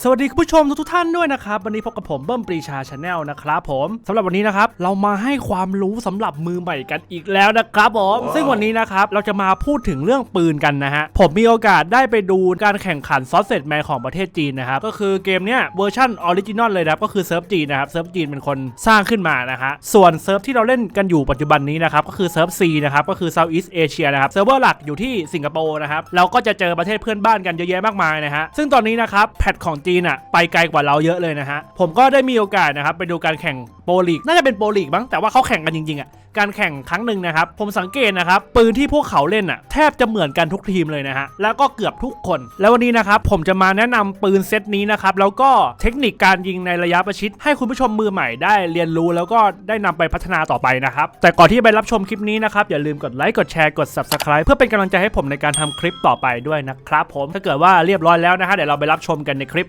สวัสดีคุณผู้ชมทุกๆท่านด้วยนะครับ วันนี้พบกับผมเบิ้มปรีชาชาแนลนะครับผมสำหรับวันนี้นะครับ เรามาให้ความรู้สำหรับมือใหม่กันอีกแล้วนะครับผมซึ่งวันนี้นะครับเราจะมาพูดถึงเรื่องปืนกันนะฮะผมมีโอกาสได้ไปดูการแข่งขันซอสเซตแมนของประเทศจีนนะครับก็คือเกมเนี้ยเวอร์ชันออริจินอลเลยนะครับก็คือเซิร์ฟจีนนะครับเซิร์ฟจีนเป็นคนสร้างขึ้นมานะฮะส่วนเซิร์ฟที่เราเล่นกันอยู่ปัจจุบันนี้นะครับก็คือเซิร์ฟซีนะครับก็คือ Southeast Asia นะครับเซิร์ฟเวอร์หลักอยู่ที่สิงคโปร์นะครับเราก็จะเจอประเทศเพื่อนบ้านกันเยอะแยะมากมายนะฮะซึ่งตอนนี้นะครับแพทของจีนอะไปไกลกว่าเราเยอะเลยนะฮะผมก็ได้มีโอกาสนะครับไปดูการแข่งโปรลีกน่าจะเป็นโปรลีกบ้างแต่ว่าเขาแข่งกันจริงๆอะการแข่งครั้งหนึ่งนะครับ ผมสังเกตนะครับ ปืนที่พวกเขาเล่นอะแทบจะเหมือนกันทุกทีมเลยนะฮะ แล้วก็เกือบทุกคน แล้ววันนี้นะครับ ผมจะมาแนะนำปืนเซตนี้นะครับ แล้วก็เทคนิคการยิงในระยะประชิด ให้คุณผู้ชมมือใหม่ได้เรียนรู้แล้วก็ได้นำไปพัฒนาต่อไปนะครับ แต่ก่อนที่จะไปรับชมคลิปนี้นะครับ อย่าลืมกดไลค์กดแชร์กด subscribe เพื่อเป็นกำลังใจให้ผมในการทำคลิปต่อไปด้วยนะครับผมถ้าเกิดว่าเรียบร้อยแล้วนะฮะเดี๋ยวเราไปรับชมกันในคลิป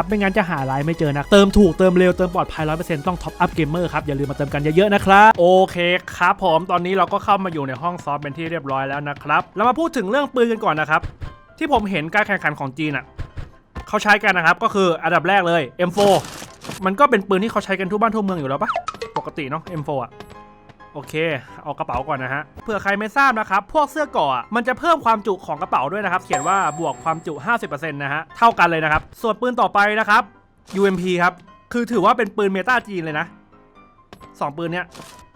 บไม่งั้นจะหาไลน์ไม่เจอนะ เติมถูกเติมเร็วเติมปลอดภัย100%ต้อง Top Up Gamer ครับ อย่าลืมมาเติมกันเยอะๆนะครับ โอเคครับผมตอนนี้เราก็เข้ามาอยู่ในห้องซ้อมเป็นที่เรียบร้อยแล้วนะครับเรามาพูดถึงเรื่องปืนกันก่อนนะครับที่ผมเห็นการแข่งขันของจีนอะเขาใช้กันนะครับก็คืออันดับแรกเลย M4 มันก็เป็นปืนที่เขาใช้กันทั่วบ้านทั่วเมืองอยู่แล้วปะปกติเนาะ M4 อะ โอเค เอากระเป๋าก่อนนะฮะ เผื่อใครไม่ทราบนะครับ พวกเสื้อกราะอมันจะเพิ่มความจุของกระเป๋าด้วยนะครับ เขียนว่าบวกความจุ 50%นะฮะ เท่ากันเลยนะครับ ส่วนปืนต่อไปนะครับ UMP ครับ คือถือว่าเป็นปืนเมตาจีนเลยนะสองปืนเนี้ย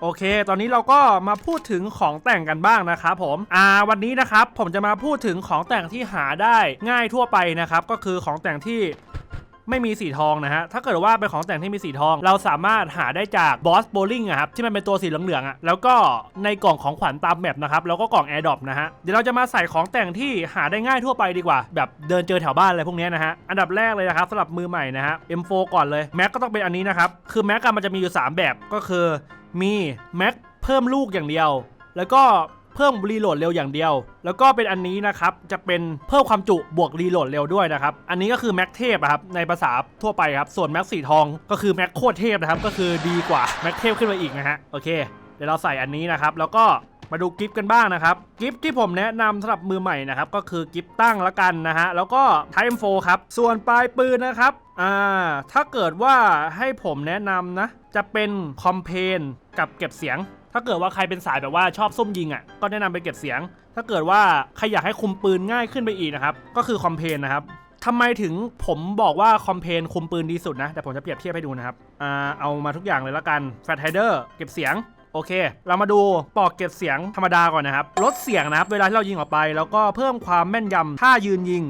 โอเค ตอนนี้เราก็มาพูดถึงของแต่งกันบ้างนะครับผม อ่า วันนี้นะครับ ผมจะมาพูดถึงของแต่งที่หาได้ง่ายทั่วไปนะครับ ก็คือของแต่งที่ ไม่มีสีทองนะฮะ ถ้าเกิดว่าเป็นของแต่งที่มีสีทอง เราสามารถหาได้จากบอสโบลิ่งอะครับที่มันเป็นตัวสีเหลืองๆอะแล้วก็ในกล่องของขวัญตามแมปนะครับแล้วก็กล่องแอร์ดรอปนะฮะเดี๋ยวเราจะมาใส่ของแต่งที่หาได้ง่ายทั่วไปดีกว่า แบบเดินเจอแถวบ้านอะไรพวกนี้นะฮะอันดับแรกเลยนะครับสำหรับมือใหม่นะฮะ M4 ก่อนเลยแม็กก็ต้องเป็นอันนี้นะครับคือแม็กอะมันจะมีอยู่ 3 แบบก็คือ มีแม็กเพิ่มลูกอย่างเดียว แล้วก็ เพิ่มรีโหลดเร็วอย่างเดียว แล้วก็เป็นอันนี้นะครับ จะเป็นเพิ่มความจุบวกรีโหลดเร็วด้วยนะครับ อันนี้ก็คือแม็กเทพอะครับในภาษาทั่วไปครับ ส่วนแม็กสีทองก็คือแม็กโคตรเทพนะครับ ก็คือดีกว่าแม็กเทพขึ้นมาอีกนะฮะ โอเค เดี๋ยวเราใส่อันนี้นะครับ แล้วก็มาดูกิฟต์กันบ้างนะครับ กิฟต์ที่ผมแนะนำสำหรับมือใหม่นะครับ ก็คือกิฟต์ตั้งละกันนะฮะ แล้วก็ Time 4ครับ ส่วนปลายปืนนะครับ อ่า ถ้าเกิดว่าให้ผมแนะนำนะ จะเป็นคอมเพนกับเก็บเสียง ถ้าเกิดว่าใครเป็นสายแบบว่าชอบซุ่มยิงอะก็แนะนำไปเก็บเสียง ถ้าเกิดว่าใครอยากให้คุมปืนง่ายขึ้นไปอีกนะครับก็คือคอมเพนนะครับทำไมถึงผมบอกว่าคอมเพนคุมปืนดีสุดนะ แต่ผมจะเปรียบเทียบให้ดูนะครับอ่าเอามาทุกอย่างเลยละกันแฟตไฮเดอร์เก็บเสียงโอเค เรามาดูปอกเก็บเสียงธรรมดาก่อนนะครับ ลดเสียงนะครับ เวลาที่เรายิงออกไป แล้วก็เพิ่มความแม่นยำถ้ายืนยิง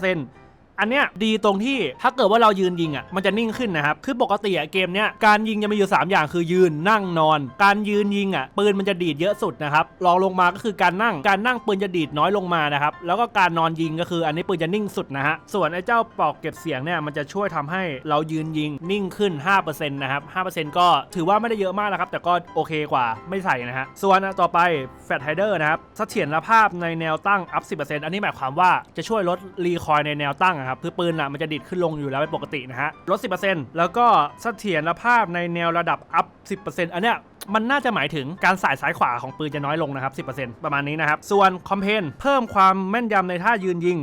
5% อันเนี้ยดีตรงที่ถ้าเกิดว่าเรายืนยิงอะมันจะนิ่งขึ้นนะครับ คือปกติอะเกมเนี้ยการยิงจะมีอยู่ 3 อย่างคือยืนนั่งนอน การยืนยิงอะปืนมันจะดีดเยอะสุดนะครับรองลงมาก็คือการนั่งการนั่งปืนจะดีดน้อยลงมานะครับแล้วก็การนอนยิงก็คืออันนี้ปืนจะนิ่งสุดนะฮะส่วนไอ้เจ้าปลอกเก็บเสียงเนี่ยมันจะช่วยทำให้เรายืนยิงนิ่งขึ้น 5%นะครับ5%ก็ถือว่าไม่ได้เยอะมากนะครับแต่ก็โอเคกว่าไม่ใส่นะฮะส่วนอันต่อไปแฟตไฮเดอร์นะครับเสถียรภาพในแนวตั้ง up 10%อันนี้หมายความว่าจะช่วยลดรีคอยในแนวตั้งนะครับคือปืนอะมันจะดิดขึ้นลงอยู่แล้วเป็นปกตินะฮะลด 10%แล้วก็เสถียรภาพในแนวระดับอัพ 10%อันเนี้ยมันน่าจะหมายถึงการสายซ้ายขวาของปืนจะน้อยลงนะครับ 10%ประมาณนี้นะครับ ส่วนคอมเพนเพิ่มความแม่นยำในท่ายืนยิง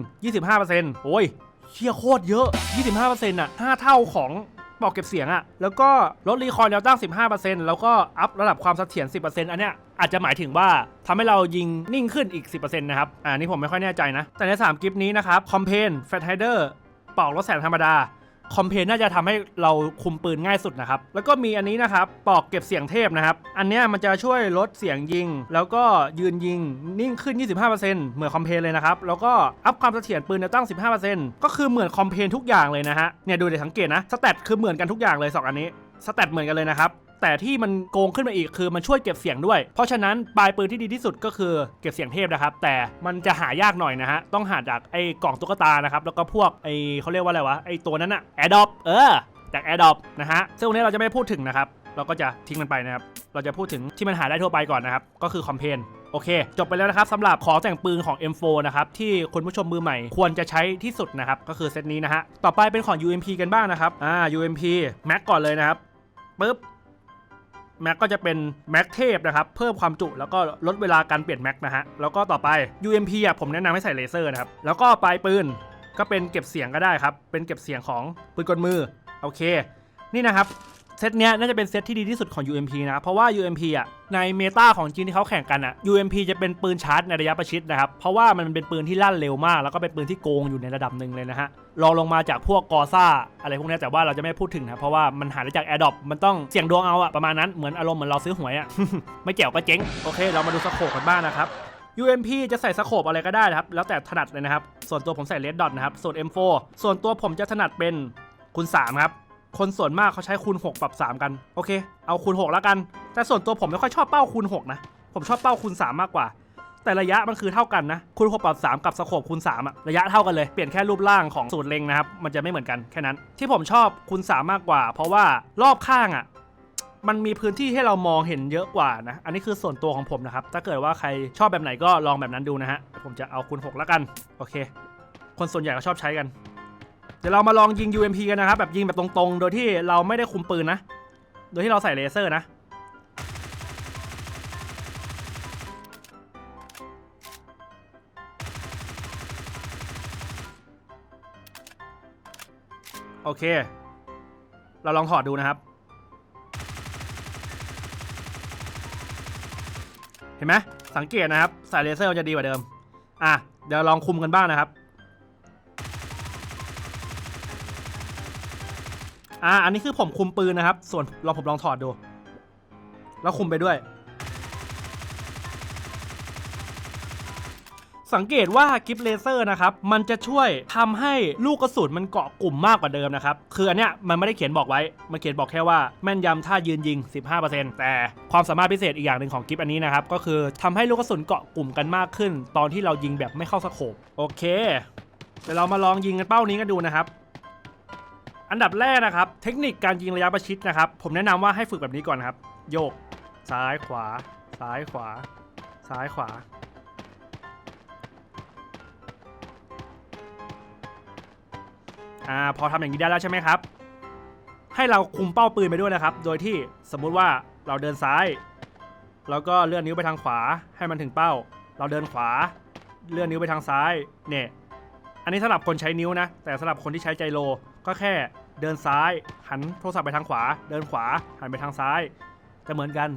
25%โอ้ยเชี่ยโคตรเยอะ 25%อะ 5 เท่าของ ปลอกเก็บเสียงอะแล้วก็ลดรีคอยล์แนวตั้ง 15%แล้วก็อัพระดับความเสถียร 10%อันเนี้ยอาจจะหมายถึงว่าทำให้เรายิงนิ่งขึ้นอีก 10%นะครับ อ่านี่ผมไม่ค่อยแน่ใจนะ แต่ใน 3 กิฟต์นี้นะครับคอมเพนแฟตไฮเดอร์ปลอกรถแสงธรรมดา คอมเพนน่าจะทำให้เราคุมปืนง่ายสุดนะครับ แล้วก็มีอันนี้นะครับปลอกเก็บเสียงเทพนะครับ อันนี้มันจะช่วยลดเสียงยิง แล้วก็ยืนยิงนิ่งขึ้น 25%เหมือนคอมเพนเลยนะครับ แล้วก็อัพความเสถียรปืนแนวตั้ง 15%ก็คือเหมือนคอมเพนทุกอย่างเลยนะฮะ เนี่ยดูเดี๋ยวสังเกตนะ สแตทคือเหมือนกันทุกอย่างเลยสองอันนี้ สแตทเหมือนกันเลยนะครับ แต่ที่มันโกงขึ้นมาอีกคือมันช่วยเก็บเสียงด้วย เพราะฉะนั้นปลายปืนที่ดีที่สุดก็คือเก็บเสียงเทพนะครับ แต่มันจะหายากหน่อยนะฮะ ต้องหาจากไอ้กล่องตุ๊กตานะครับ แล้วก็พวกไอ้เขาเรียกว่าอะไรวะ ไอ้ตัวนั้นอะแอดดอปเออ จากแอดดอปนะฮะ ซึ่งวันนี้เราจะไม่พูดถึงนะครับ เราก็จะทิ้งมันไปนะครับ เราจะพูดถึงที่มันหาได้ทั่วไปก่อนนะครับ ก็คือคอมเพนโอเค จบไปแล้วนะครับสำหรับของแต่งปืนของ M4 นะครับ ที่คุณผู้ชมมือใหม่ควรจะใช้ที่สุดนะครับ ก็คือเซตนี้นะฮะ ต่อไปเป็นของ UMP กันบ้างนะครับ อ่า UMP แม็กก่อนเลยนะครับปึ๊บ แม็กก็จะเป็นแม็กเทพนะครับเพิ่มความจุแล้วก็ลดเวลาการเปลี่ยนแม็กนะฮะแล้วก็ต่อไป UMP อะผมแนะนำให้ใส่เลเซอร์นะครับแล้วก็ปลายปืนก็เป็นเก็บเสียงก็ได้ครับเป็นเก็บเสียงของปืนกลมือโอเค นี่นะครับ เซตเนี้ยน่าจะเป็นเซตที่ดีที่สุดของ UMP นะ เพราะว่า UMP อะในเมตาของจีนที่เขาแข่งกันอะ UMP จะเป็นปืนชาร์จในระยะประชิดนะครับ เพราะว่ามันเป็นปืนที่ลั่นเร็วมาก แล้วก็เป็นปืนที่โกงอยู่ในระดับหนึ่งเลยนะฮะรองลงมาจากพวกกอซ่าอะไรพวกนี้แต่ว่าเราจะไม่พูดถึงนะเพราะว่ามันหาได้จาก Air d r o p มันต้องเสี่ยงดวงเอาอะประมาณนั้นเหมือนอารมณ์เหมือนเราซื้อหวยอะไม่เกี่ยวก็เจ๊งโอเคเรามาดูสโคปกันบ้างนะครับ UMP จะใส่สโคปอะไรก็ได้นะครับ แล้วแต่ถนัดเลยนะครับ ส่วนตัวผมใส่ Red Dot นะครับ ส่วน M4 ส่วนตัวผมจะถนัดเป็นคูณ3ครับ คนส่วนมากเขาใช้คูณ 6 ปรับ 3 กัน โอเค เอาคูณ 6 แล้วกัน แต่ส่วนตัวผมไม่ค่อยชอบเป้าคูณ 6 นะ ผมชอบเป้าคูณ 3 มากกว่า แต่ระยะมันคือเท่ากันนะ คูณ 6 ปรับ 3 กับสโคปคูณ 3อะระยะเท่ากันเลย เปลี่ยนแค่รูปร่างของสูตรเล็งนะครับ มันจะไม่เหมือนกันแค่นั้น ที่ผมชอบคูณ 3 มากกว่า เพราะว่ารอบข้างอะมันมีพื้นที่ให้เรามองเห็นเยอะกว่านะ อันนี้คือส่วนตัวของผมนะครับ ถ้าเกิดว่าใครชอบแบบไหนก็ลองแบบนั้นดูนะฮะ ผมจะเอาคูณ 6 แล้วกัน โอเค คนส่วนใหญ่ก็ชอบใช้กัน เดี๋ยวเรามาลองยิง UMP กันนะครับ แบบยิงแบบตรงๆ โดยที่เราไม่ได้คุมปืนนะ โดยที่เราใส่เลเซอร์นะ โอเค เราลองถอดดูนะครับ เห็นไหมสังเกตนะครับ สายเลเซอร์จะดีกว่าเดิม อะ เดี๋ยวลองคุมกันบ้างนะครับ อะอันนี้คือผมคุมปืนนะครับ ส่วนลองผมลองถอดดู แล้วคุมไปด้วย สังเกตว่ากิฟเลเซอร์นะครับ มันจะช่วยทำให้ลูกกระสุนมันเกาะกลุ่มมากกว่าเดิมนะครับ คืออันเนี้ยมันไม่ได้เขียนบอกไว้ มันเขียนบอกแค่ว่าแม่นยำถ้ายืนยิง 15%แต่ความสามารถพิเศษอีกอย่างหนึ่งของกิฟอันนี้นะครับ ก็คือทำให้ลูกกระสุนเกาะกลุ่มกันมากขึ้น ตอนที่เรายิงแบบไม่เข้าสโคปโอเคเดี๋ยวเรามาลองยิงกันเป้านี้กันดูนะครับ อันดับแรกนะครับ เทคนิคการยิงระยะประชิดนะครับ ผมแนะนำว่าให้ฝึกแบบนี้ก่อนนะครับ โยก ซ้ายขวา ซ้ายขวา ซ้ายขวา อ่า พอทำอย่างนี้ได้แล้วใช่ไหมครับ ให้เราคุมเป้าปืนไปด้วยนะครับ โดยที่สมมุติว่าเราเดินซ้าย แล้วก็เลื่อนนิ้วไปทางขวา ให้มันถึงเป้า เราเดินขวา เลื่อนนิ้วไปทางซ้าย เนี่ย อันนี้สำหรับคนใช้นิ้วนะ แต่สำหรับคนที่ใช้ใจโล ก็แค่ เดินซ้ายหันโทรศัพท์ไปทางขวา เดินขวาหันไปทางซ้าย จะเหมือนกัน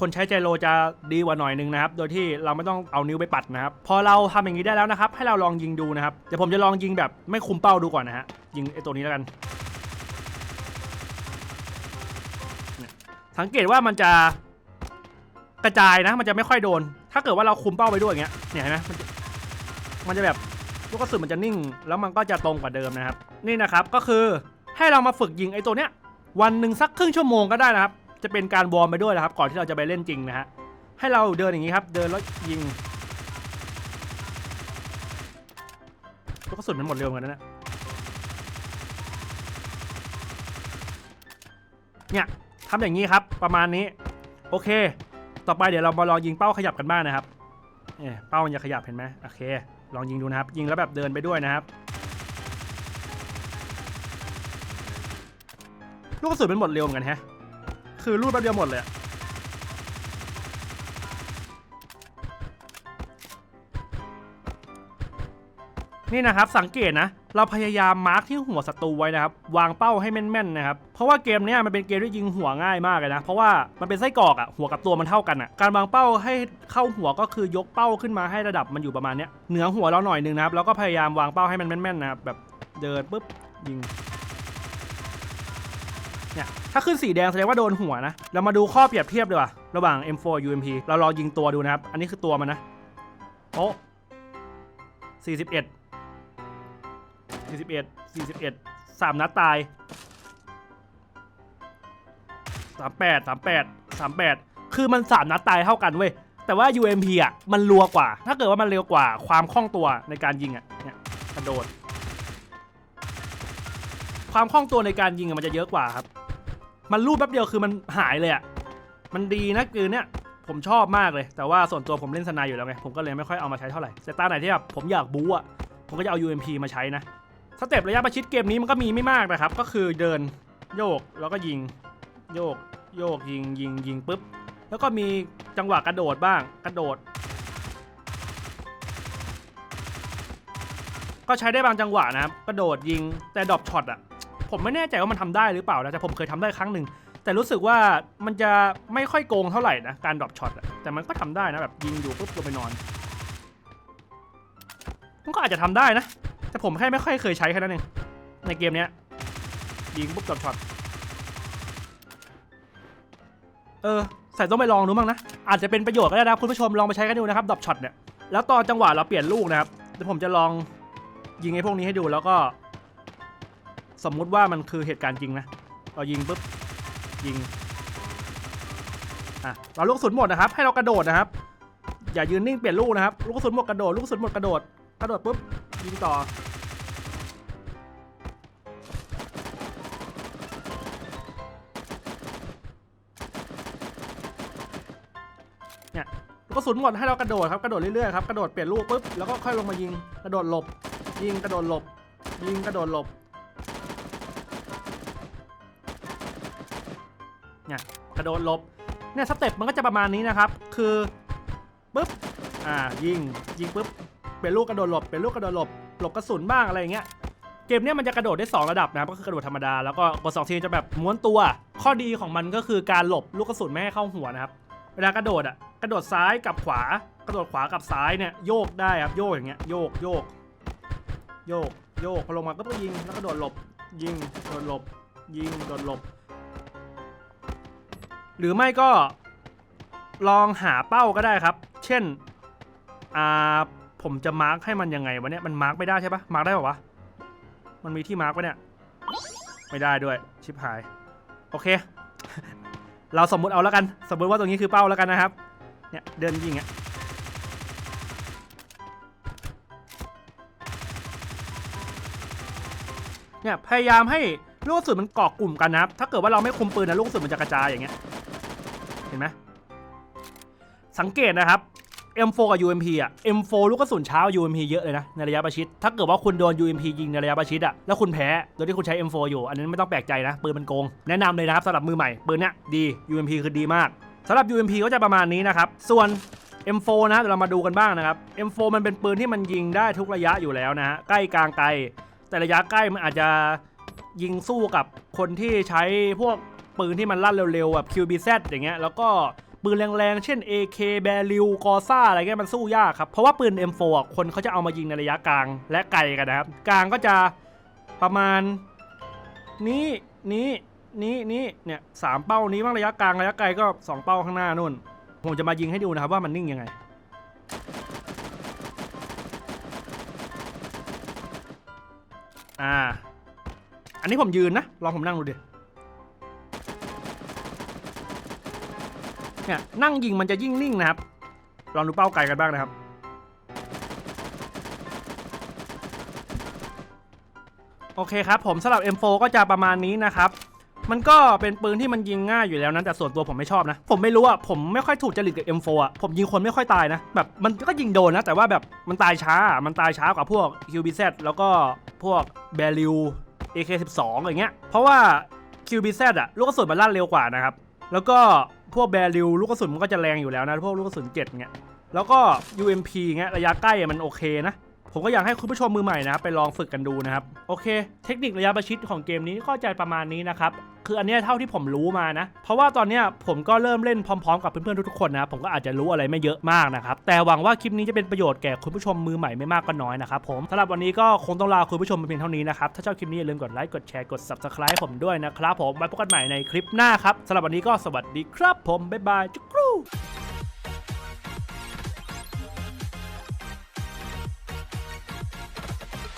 คนใช้ใจโลจะดีกว่าหน่อยนึงนะครับ โดยที่เราไม่ต้องเอานิ้วไปปัดนะครับ พอเราทำอย่างนี้ได้แล้วนะครับ ให้เราลองยิงดูนะครับ เดี๋ยวผมจะลองยิงแบบไม่คุมเป้าดูก่อนนะฮะ ยิงไอ้ตัวนี้แล้วกัน สังเกตว่ามันจะกระจายนะ มันจะไม่ค่อยโดน ถ้าเกิดว่าเราคุมเป้าไปด้วยอย่างเงี้ย เนี่ยเห็นไหมมันจะแบบลูกกระสุนมันจะนิ่ง แล้วมันก็จะตรงกว่าเดิมนะครับ นี่นะครับก็คือ ให้เรามาฝึกยิงไอ้ตัวเนี้ยวันหนึ่งสักครึ่งชั่วโมงก็ได้นะครับ จะเป็นการวอร์มไปด้วยนะครับ ก่อนที่เราจะไปเล่นจริงนะฮะให้เราเดินอย่างนี้ครับ เดินแล้วยิงลูกกระสุนมันหมดเร็วเหมือนกันนะเนี่ยทำอย่างนี้ครับประมาณนี้ โอเค ต่อไปเดี๋ยวเรามาลองยิงเป้าขยับกันบ้างนะครับเนี่ยเป้ามันจะขยับเห็นไหมโอเค ลองยิงดูนะครับ ยิงแล้วแบบเดินไปด้วยนะครับ ลูกกระสุนมันหมดเร็วเหมือนกันแฮะ คือรูดแป๊บเดียวหมดเลยอะนี่นะครับสังเกตนะ เราพยายามมาร์คที่หัวศัตรูไว้นะครับวางเป้าให้แม่นๆนะครับเพราะว่าเกมนี้มันเป็นเกมที่ยิงหัวง่ายมากเลยนะเพราะว่ามันเป็นไส้กรอกอะหัวกับตัวมันเท่ากันอะการวางเป้าให้เข้าหัวก็คือยกเป้าขึ้นมาให้ระดับมันอยู่ประมาณเนี้ยเหนือหัวเราหน่อยนึงนะครับแล้วก็พยายามวางเป้าให้มันแม่นๆนะครับแบบเดินปุ๊บยิง เนี่ย ถ้าขึ้นสีแดงแสดงว่าโดนหัวนะ เรามาดูข้อเปรียบเทียบดีกว่า ระหว่าง M4 UMP เราลองยิงตัวดูนะครับ อันนี้คือตัวมันนะ โอ้41 41 41 3นัดตายสามแปดสามแปดสามแปดคือมันสามนัดตายเท่ากันเว้ย แต่ว่า UMP อะ มันรัวกว่า ถ้าเกิดว่ามันเร็วกว่า ความคล่องตัวในการยิงอะ เนี่ยกระโดดความคล่องตัวในการยิงอะมันจะเยอะกว่าครับ มันรูดแป๊บเดียวคือมันหายเลยอะมันดีนะคือเนี่ยผมชอบมากเลย แต่ว่าส่วนตัวผมเล่นสนายอยู่แล้วไง ผมก็เลยไม่ค่อยเอามาใช้เท่าไหร่แต่ตาไหนที่แบบผมอยากบู๊อะผมก็จะเอา UMP มาใช้นะสเต็ประยะประชิดเกมนี้มันก็มีไม่มากนะครับ ก็คือเดินโยกแล้วก็ยิงโยกโยกยิงยิงยิงปุ๊บ แล้วก็มีจังหวะกระโดดบ้างกระโดด ก็ใช้ได้บางจังหวะนะครับกระโดดยิงแต่ดรอปช็อตอะ ผมไม่แน่ใจว่ามันทำได้หรือเปล่านะแต่ผมเคยทำได้ครั้งหนึ่งแต่รู้สึกว่ามันจะไม่ค่อยโกงเท่าไหร่นะการดรอปช็อตแต่มันก็ทำได้นะแบบยิงอยู่ปุ๊บลงไปนอนมันก็อาจจะทำได้นะ แต่ผมแค่ไม่ค่อยเคยใช้แค่นั้นเองในเกมเนี้ยยิงปุ๊บดรอปช็อตเออใส่ต้องไปลองดูบ้างนะ อาจจะเป็นประโยชน์ก็ได้นะคุณผู้ชมลองไปใช้กันดูนะครับดรอปช็อตเนี่ยแล้วตอนจังหวะเราเปลี่ยนลูกนะครับเดี๋ยวผมจะลองยิงไอ้พวกนี้ให้ดูแล้วก็ สมมุติว่ามันคือเหตุการณ์จริงนะเรายิงปุ๊บยิงอะเราลูกกระสุนหมดนะครับ ให้เรากระโดดนะครับ อย่ายืนนิ่งเปลี่ยนลูกนะครับ ลูกกระสุนหมดกระโดด ลูกกระสุนหมดกระโดด กระโดดปุ๊บยิงต่อ เนี่ยลูกกระสุนหมดให้เรากระโดดครับ กระโดดเรื่อยๆครับ กระโดดเปลี่ยนลูกปุ๊บ แล้วก็ค่อยลงมายิง กระโดดหลบ ยิง กระโดดหลบ ยิง กระโดดหลบ กระโดดลบเนี่ยสเต็ปมันก็จะประมาณนี้นะครับ คือปุ๊บอ่ายิงยิงปุ๊บเปลี่ยนลูกกระโดดหลบเปลี่ยนลูกกระโดดหลบหลบกระสุนบ้างอะไรอย่างเงี้ยเกมเนี้ยมันจะกระโดดได้ 2 ระดับนะครับก็คือกระโดดธรรมดาแล้วก็กดสองทีจะแบบม้วนตัว ข้อดีของมันก็คือการหลบลูกกระสุนไม่ให้เข้าหัวนะครับเวลากระโดดอะกระโดดซ้ายกับขวากระโดดขวากับซ้ายเนี่ยโยกได้ครับโยกอย่างเงี้ยโยกโยกโยกโยกพอลงมาก็ยิงแล้วกระโดดหลบยิงโดดหลบยิงโดดหลบ หรือไม่ก็ลองหาเป้าก็ได้ครับ เช่นอ่าผมจะมาร์กให้มันยังไงวะเนี่ยมันมาร์กไม่ได้ใช่ปะมาร์กได้ปะวะมันมีที่มาร์กปะเนี่ยไม่ได้ด้วยชิบหายโอเค เราสมมุติเอาแล้วกัน สมมติว่าตรงนี้คือเป้าแล้วกันนะครับเนี่ยเดินยิงอะเนี่ยพยายามให้ลูกกระสุนมันเกาะกลุ่มกันนะครับ ถ้าเกิดว่าเราไม่คุมปืนนะลูกกระสุนมันจะกระจายอย่างเงี้ย เห็นไหมสังเกตนะครับ M4 กับ UMP อะ M4 ลูกกระสุนเช้า UMP เยอะเลยนะในระยะประชิด ถ้าเกิดว่าคุณโดน UMP ยิงในระยะประชิดอะแล้วคุณแพ้โดยที่คุณใช้ M4 อยู่ อันนี้ไม่ต้องแปลกใจนะ ปืนมันโกง แนะนำเลยนะครับสำหรับมือใหม่ ปืนเนี้ยดี UMP คือดีมากสำหรับ UMP ก็จะประมาณนี้นะครับ ส่วน M4 นะเดี๋ยวเรามาดูกันบ้างนะครับ M4 มันเป็นปืนที่มันยิงได้ทุกระยะอยู่แล้วนะฮะใกล้กลางไกล แต่ระยะใกล้มันอาจจะยิงสู้กับคนที่ใช้พวก ปืนที่มันลั่นเร็วๆแบบ QBZ อย่างเงี้ยแล้วก็ปืนแรงๆ เช่น AK b a r i l g o r s a อะไรเงี้ยมันสู้ยากครับ เพราะว่าปืน M4 คนเขาจะเอามายิงในระยะกลางและไกลกันนะครับ กลางก็จะประมาณ นี้นี้นี้นี้เนี่ยสามเป้านี้บ้างระยะกลางระยะไกลก็สองเป้าข้างหน้านู่น ผมจะมายิงให้ดูนะครับว่ามันนิ่งยังไง อ่า อันนี้ผมยืนนะ ลองผมนั่งดูดิ เนี่ยนั่งยิงมันจะยิ่งนิ่งนะครับ ลองดูเป้าไกลกันบ้างนะครับ โอเคครับ ผมสำหรับ M4 ก็จะประมาณนี้นะครับ มันก็เป็นปืนที่มันยิงง่ายอยู่แล้วนะแต่ส่วนตัวผมไม่ชอบนะ ผมไม่รู้อะผมไม่ค่อยถูกจริตกับ M4 อะผมยิงคนไม่ค่อยตายนะแบบมันก็ยิงโดนนะแต่ว่าแบบมันตายช้ามันตายช้ากว่าพวก QBZ แล้วก็พวก b a r i l AK12 อย่างเงี้ยเพราะว่า QBZ อะลูกกระสุนมันลั่นเร็วกว่านะครับแล้วก็ พวกแบริลลูกกระสุนมันก็จะแรงอยู่แล้วนะ พวกลูกกระสุน7เงี้ย แล้วก็ UMP เงี้ยระยะใกล้มันโอเคนะ ผมก็อยากให้คุณผู้ชมมือใหม่นะครับไปลองฝึกกันดูนะครับโอเค เทคนิคระยะประชิดของเกมนี้ก็จะประมาณนี้นะครับคืออันเนี้ยเท่าที่ผมรู้มานะ เพราะว่าตอนเนี้ยผมก็เริ่มเล่นพร้อมๆ กับเพื่อนๆทุกๆคนนะผมก็อาจจะรู้อะไรไม่เยอะมากนะครับแต่หวังว่าคลิปนี้จะเป็นประโยชน์แก่คุณผู้ชมมือใหม่ไม่มากก็น้อยนะครับผมสำหรับวันนี้ก็คงต้องลาคุณผู้ชมไปเพียงเท่านี้นะครับถ้าชอบคลิปนี้อย่าลืมกดไลค์กดแชร์กด subscribe ผมด้วยนะครับผมไว้พบกันใหม่ในคลิปหน้าครับสำหรับวันนี้ก็สวัสดีครับผมบ๊ายบายจุ๊กรู